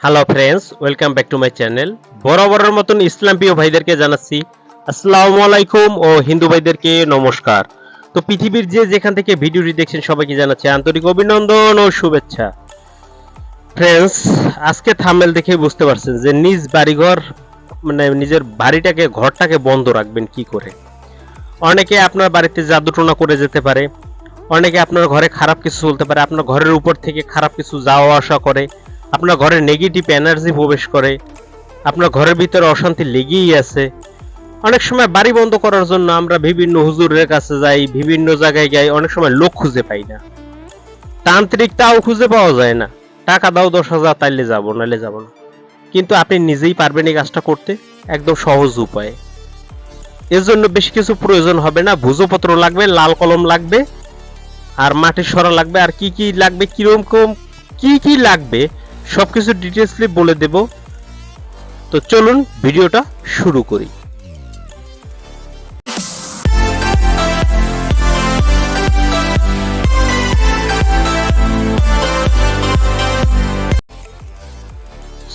Hello friends welcome back to my channel বরাবরের মতন ইসলাম প্রিয় ভাইদেরকে জানাচ্ছি, আসসালামু আলাইকুম ও হিন্দু ভাইদেরকে নমস্কার। তো পৃথিবীর যে যেখান থেকে ভিডিওটি দেখছেন সবাইকে জানাচ্ছি আন্তরিক অভিনন্দন ও শুভেচ্ছা। ফ্রেন্ডস আজকে থামেল দেখে বুঝতে পারছেন যে নিজ বাড়িঘর মানে নিজের বাড়িটাকে, ঘরটাকে বন্ধ রাখবেন কি করে? অনেকে আপনার বাড়িতে জাদুটোনা করে যেতে পারে, অনেকে আপনার ঘরে খারাপ কিছু চলতে পারে, আপনার ঘরের উপর থেকে খারাপ কিছু যাওয়া আসা করে আপনার ঘরে নেগেটিভ এনার্জি প্রবেশ করে, আপনার ঘরের ভিতরে অশান্তি লেগেই আছে। অনেক সময় বাড়ি বন্ধ করার জন্য আমরা বিভিন্ন হুজুরের কাছে যাই, বিভিন্ন জায়গায় যাই, অনেক সময় লোক খুঁজে পাই না। তান্ত্রিক তাও খুঁজে পাওয়া যায় না। টাকা দাও দশ হাজার, তাইলে যাব নাহলে যাব না। কিন্তু আপনি নিজেই পারবেন এই কাজটা করতে, একদম সহজ উপায়ে। এর জন্য বেশি কিছু প্রয়োজন হবে না। ভুজোপত্র লাগবে, লাল কলম লাগবে, আর মাটির সরা লাগবে, আর কি কি লাগবে, কীরকম, কি কি লাগবে সবকিছু ডিটেলসলি বলে দেব। তো চলুন ভিডিওটা শুরু করি।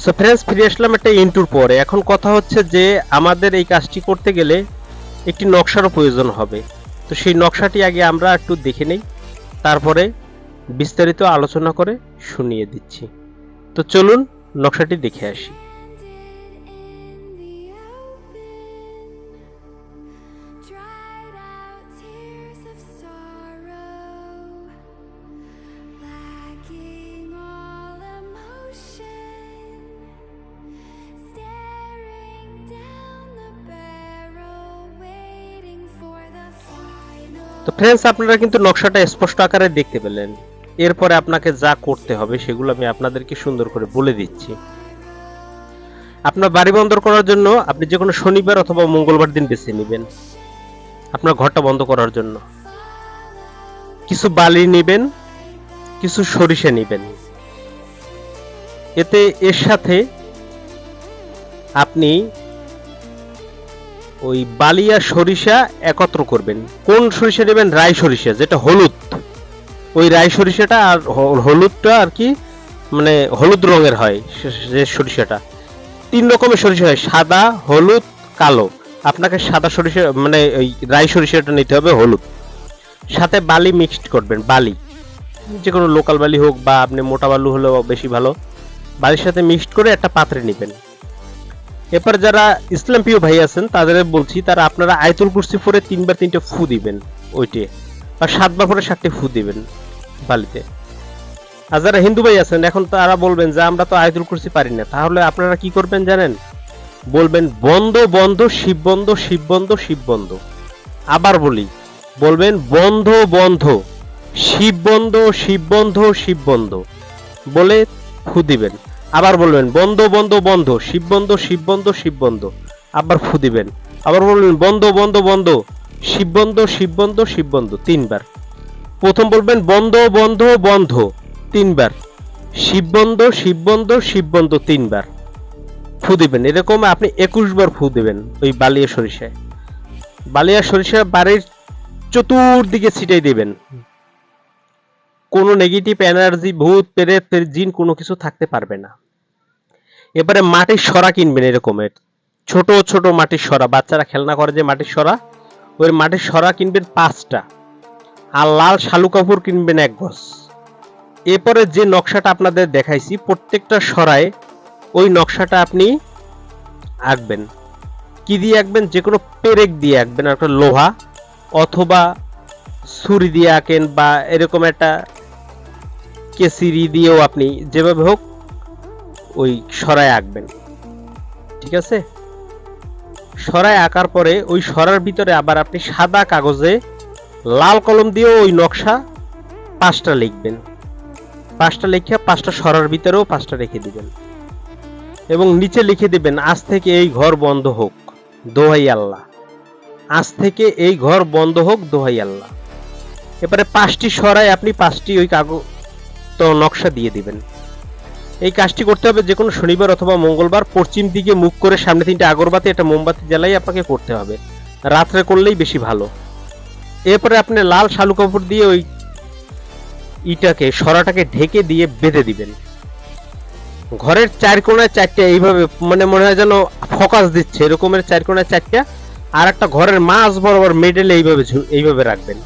সো ফ্রেন্ডস ফিরে আসলাম একটা ইন্টুর পরে। এখন কথা হচ্ছে যে, আমাদের এই কাজটি করতে গেলে একটি নকশারও প্রয়োজন হবে। তো সেই নকশাটি আগে আমরা একটু দেখে নেই। তারপরে বিস্তারিত আলোচনা করে শুনিয়ে দিচ্ছি। তো চলুন নকশাটি দেখে আসি. তো ফ্রেন্ডস আপনারা কিন্তু নকশাটা স্পষ্ট আকারে দেখতে পেলেন এরপরে আপনাকে যা করতে হবে সেগুলো আমি আপনাদেরকে সুন্দর করে বলে দিচ্ছি। আপনার বাড়ি বন্ধ করার জন্য আপনি যে কোনো শনিবার অথবা মঙ্গলবার দিন বেছে নেবেন। আপনার ঘরটা বন্ধ করার জন্য। কিছু বালি নেবেন, কিছু সরিষা নেবেন। এতে এর সাথে আপনি ওই বালি আর সরিষা একত্র করবেন। কোন সরিষা নেবেন? রাই সরিষা, যেটা হলুদ। ওই রাই সরিষাটা আর হলুদটা আর কি মানে হলুদ রঙের হয় যে সরিষাটা। তিন রকমের সরিষা হয়, সাদা, হলুদ, কালো। আপনাকে সাদা সরিষা মানে ওই রাই সরিষাটা নিতে হবে হলুদ। সাথে বালি মিক্সড করবেন, বালি। যে কোনো লোকাল বালি হোক বা আপনি মোটা বালু হলেও বেশি ভালো। বালির সাথে মিক্সড করে একটা পাত্রে নেবেন। এরপর যারা ইসলাম প্রিয় ভাই আছেন, তাদের বলছি, তারা আপনারা আয়তুল কুর্সি পরে তিনবার তিনটে ফু দিবেন ওইটে আর সাতবার পরে সাতটি ফু দিবেন বালিতে। আর যারা হিন্দু ভাই আছেন, এখন তারা বলবেন যে, আমরা তো আয়তুল কুরসি পারি না। তাহলে আপনারা কি করবেন জানেন? বলবেন, বন্ধ বন্ধ, শিব বন্ধ শিব বন্ধ শিব বন্ধ। আবার বলি, বলবেন, বন্ধ বন্ধ, শিব বন্ধ শিব বন্ধ শিব বন্ধ। বলে ফু দিবেন। আবার বলবেন, বন্ধ বন্ধ বন্ধ, শিব বন্ধ শিব বন্ধ শিব বন্ধ। আবার ফু দিবেন। আবার বলবেন, বন্ধ বন্ধ বন্ধ শিব বন্ধ শিব বন্ধ শিব বন্ধ তিনবার। প্রথম বলবেন বন্ধ বন্ধ বন্ধ তিনবার। শিববন্ধ শিববন্ধ শিব বন্ধ শিব বন্ধ তিনবার। ফু দিবেন এরকম আপনি একুশ বার ফু দিবেন ওই বালিয়া সরিষায়। বালিয়া সরিষা বাড়ির চতুর্দিকে ছিটাই দিবেন। কোনো নেগেটিভ এনার্জি ভূত প্রেত, জিন কোনো কিছু থাকতে পারবে না। এবারে মাটির সরা কিনবেন এরকমের। ছোট ছোট মাটির সরা। বাচ্চারা খেলনা করে যে মাটির সরা ওই মাটির সরা কিনবেন পাঁচটা আর লাল শালু কাপড় কিনবেন এক গজ। এরপরে যে নকশাটা আপনাদের দেখাইছি, প্রত্যেকটা সরায় ওই নকশাটা আপনি আঁকবেন। কি দিয়ে আঁকবেন? যে কোনো পেরেক দিয়ে আঁকবেন, একটা লোহা অথবা ছুরি দিয়ে আঁকেন বা এরকম একটা কেসিরি দিয়েও আপনি যেভাবে হোক ওই সরায় আঁকবেন। ঠিক আছে? সরায় আঁকার পরে ওই সরার ভিতরে আবার আপনি সাদা কাগজে লাল কলম দিয়েও ওই নকশা পাঁচটা লিখবেন। পাঁচটা লিখে পাঁচটা সরার ভিতরেও পাঁচটা রেখে দিবেন। এবং নিচে লিখে দিবেন, আজ থেকে এই ঘর বন্ধ হোক, দোহাই আল্লাহ। আজ থেকে এই ঘর বন্ধ হোক, দোহাই আল্লাহ। এবারে পাঁচটি সরায় আপনি পাঁচটি ওই কাগজ তো নকশা দিয়ে দিবেন। এই কাজটি করতে হবে যে কোনো শনিবার অথবা মঙ্গলবার, পশ্চিম দিকে মুখ করে সামনে তিনটে আগরবাতি, একটা মোমবাতি জ্বালাই আপনাকে করতে হবে। রাত্রে করলেই বেশি ভালো। এরপরে আপনি লাল শালু কাপড় দিয়ে ওই ইটাকে, সরাটাকে ঢেকে দিয়ে বেঁধে দিবেন। ঘরের চার কোনায় চারটে এইভাবে মানে মনে হয় যেন ফোকাস দিচ্ছে, এরকমের চার কোনায় চারটা, আর একটা ঘরের মাঝ বরাবর মিডলে এইভাবে এইভাবে রাখবেন।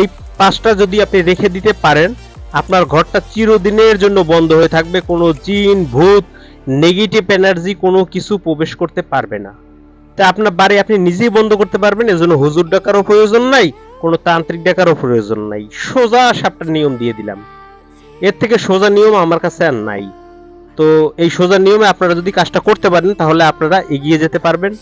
এই পাঁচটা যদি আপনি রেখে দিতে পারেন আপনার ঘরটা চিরদিনের জন্য বন্ধ হয়ে থাকবে, কোনো জিন, ভূত নেগেটিভ এনার্জি কোনো কিছু প্রবেশ করতে পারবে না। তা আপনার বাড়ি আপনি নিজেই বন্ধ করতে পারবেন, এজন্য হুজুর ডাকারও প্রয়োজন নাই, কোনো তান্ত্রিক ডাকারও প্রয়োজন নাই। সোজা সাপটা নিয়ম দিয়ে দিলাম। এর থেকে সোজা নিয়ম আমার কাছে আর নাই। তো এই সোজা নিয়মে আপনারা যদি কাজটা করতে পারেন, তাহলে আপনারা এগিয়ে যেতে পারবেন।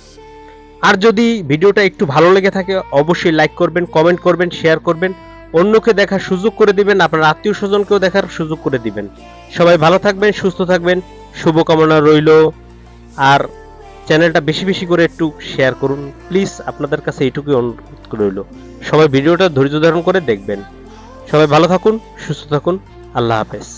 আর যদি ভিডিওটা একটু ভালো লেগে থাকে, অবশ্যই লাইক করবেন কমেন্ট করবেন শেয়ার করবেন। অন্যকে দেখার সুযোগ করে দিবেন, আপনার আত্মীয় স্বজনকেও দেখার সুযোগ করে দিবেন। সবাই ভালো থাকবেন, সুস্থ থাকবেন, শুভকামনা রইল। আর চ্যানেলটা বেশি বেশি করে একটু শেয়ার করুন। প্লিজ আপনাদের কাছে এইটুকুই অনুরোধ রইল। সবাই ভিডিওটা ধৈর্য ধারণ করে দেখবেন। সবাই ভালো থাকুন, সুস্থ থাকুন। আল্লাহ হাফেজ।